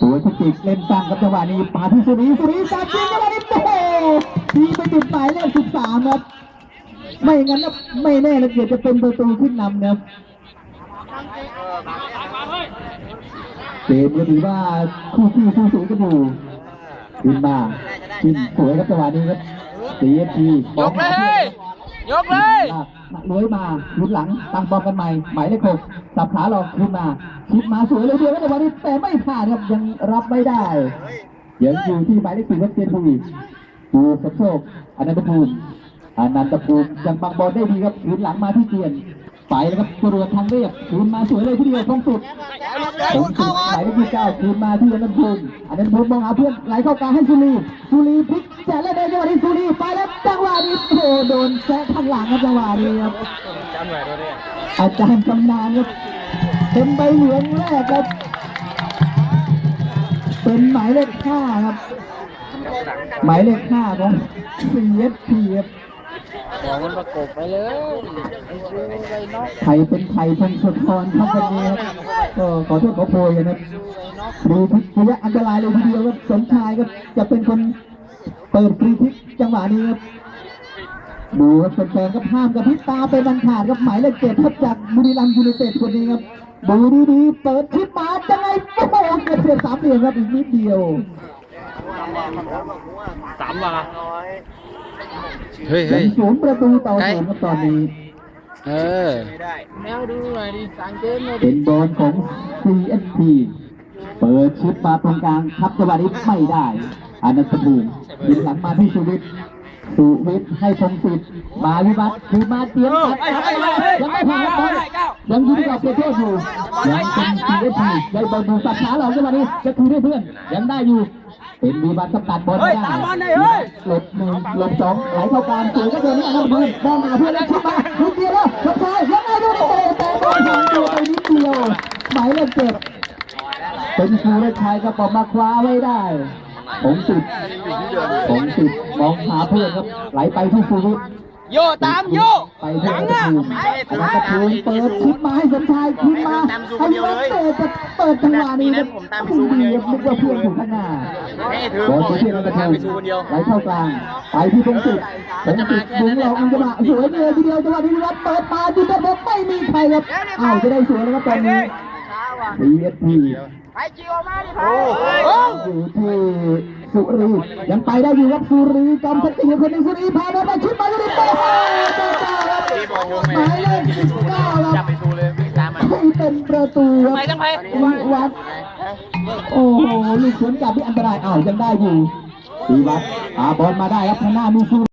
ตัวสติกเล่นตั้งกับจังหวะนี้ปาที่สุรีสุรีจับยิงจังหวะนี้โอ้โหทีไปจุดหมายเลขสิบสามครับ ไม่งั้นนะไม่แน่เลยเกียรจะเป็นประตูขึ้นนำนะครับเกมก็ถือว่าคู่ขี้คู่สูงกันอยู่ขึ้นมาขึ้นสวยครับจังหวะนี้ครับสีเอทียกเลย ยกเลยลุ้ยมาหลุดหลังตั้งบอลกันใหม่หมายเลขหกสับขาหลอกขึ้นมาชิดมาสวยเลยเดียวในวันนี้แต่ไม่ผ่านครับยังรับไม่ได้ยังอยู่ที่หมายเลขสี่ครับเจนบุรีดูสมโชคอนันตภูมิอนันตภูมิยังบังบอลได้ดีครับคืนหลังมาที่เจียน ไปแล้วครับจรวดทางเรียบคืนมาสวยเลยที่เดียวตรงสุดตรงสุดหมายเลขที่เก้าคืนมาที่อนันตภูมิอนันตภูมิมองหาเพื่อนไหลเข้ากลางให้สุรีสุรีพลิกแจกแล้วเดินจังหวะนี้สุรีไปแล้วจังหวะนี้โอ้โดนแซะข้างหลังครับจังหวะนี้ครับอาจารย์กำนานครับเป็นใบเหลืองแรกครับเป็นหมายเลขห้าครับ หมายเลขห้าของ CSP ครับ ของมันประกบไปเลยไอ้ซูไปนอกไทยเป็นไทยพงศธรครับวันนี้ครับก็ขอโทษขอโพยนะครับฟรีทิกระยะอันตรายเลยทีเดียวครับสมชายครับจะเป็นคนเปิดฟรีทิกจังหวะนี้ครับดูครับแฟนๆก็ห้ามกับพริบตาเป็นบันขาดครับหมายเลขเจ็ดทับจากบุรีรัมย์ยูไนเต็ดคนนี้ครับดูดีๆเปิดคลิปมาจังไงโอ้โหเกือบเสียสามเหลี่ยมครับอีกนิดเดียว สามว่ะเฮ้ยยัเฮ้ยงศูนย์ประตูต่อศูนย์ครับตอนนี้เออแมวดูหน่อยดิสั่งเกมหน่อยดิเป็นบอลของ CSP เปิดชิปมาตรงกลางทับจังหวะนี้ไม่ได้อนันตภูมิยิงหลังมาที่สุวิทย์สุวิทย์ให้พงศิษฐ์มาวิวัฒน์คือมาเตรียมตัดยังไม่ผ่านบอลยังอยู่ที่กรอบเขตโทษอยู่ยังเป็น CSP ได้บอลดูสับขาหลอกจังหวะนี้จะคืนให้เพื่อนยังได้อยู่ เป็นวิวัฒน์สกัดบอลได้หลบหนึ่งหลบสองไหลเข้ากลางสวยก็เดินนี่อนันตภูมิมองหาเพื่อนแล้วชิปมาลูกเดียวแล้วลบซ้ายยังไงดูนี่เตะแต่บอลทานตัวไปนิดเดียวหมายเลขเจ็ดเป็นครูเลขชายก็ปอมมาคว้าไว้ได้ผมติดผมติดมองหาเพื่อนครับไหลไปที่ฟูวิทย์ โยตามโยไปที่กระทูไอ้กระทูเปิดชิดมาให้สมชายขึ้นมาให้วัดเตะจะเปิดจังหวะนี้ครับคุณดีครับนึกว่าเพื่อนอยู่ข้างหน้าบอลไปที่กระทูไหลเข้ากลางไปที่ตรงติดตรงติดดึงเราอันจังหวะสวยเลยทีเดียวจังหวะนี้วัดเปิดมาจุดเดิมไม่มีใครครับอ้าวจะได้สวยแล้วครับตอนนี้ CSP ไปจิวมาดิอยู่ที่ สุรียังไปได้อยู่ครับสุรีกำพัติอยู่คนหนึ่งสุรีพาบอลมาชุดมาสุรีโอ้โหเจ้าเจ้าครับหมายเลขสิบเก้าครับให้เป็นประตูครับไปจังไปวิวัฒน์โอ้โหลูกสวนกลับที่อันตรายอ้าวยังได้อยู่วิวัฒน์อาบอลมาได้ครับหน้ามีสุ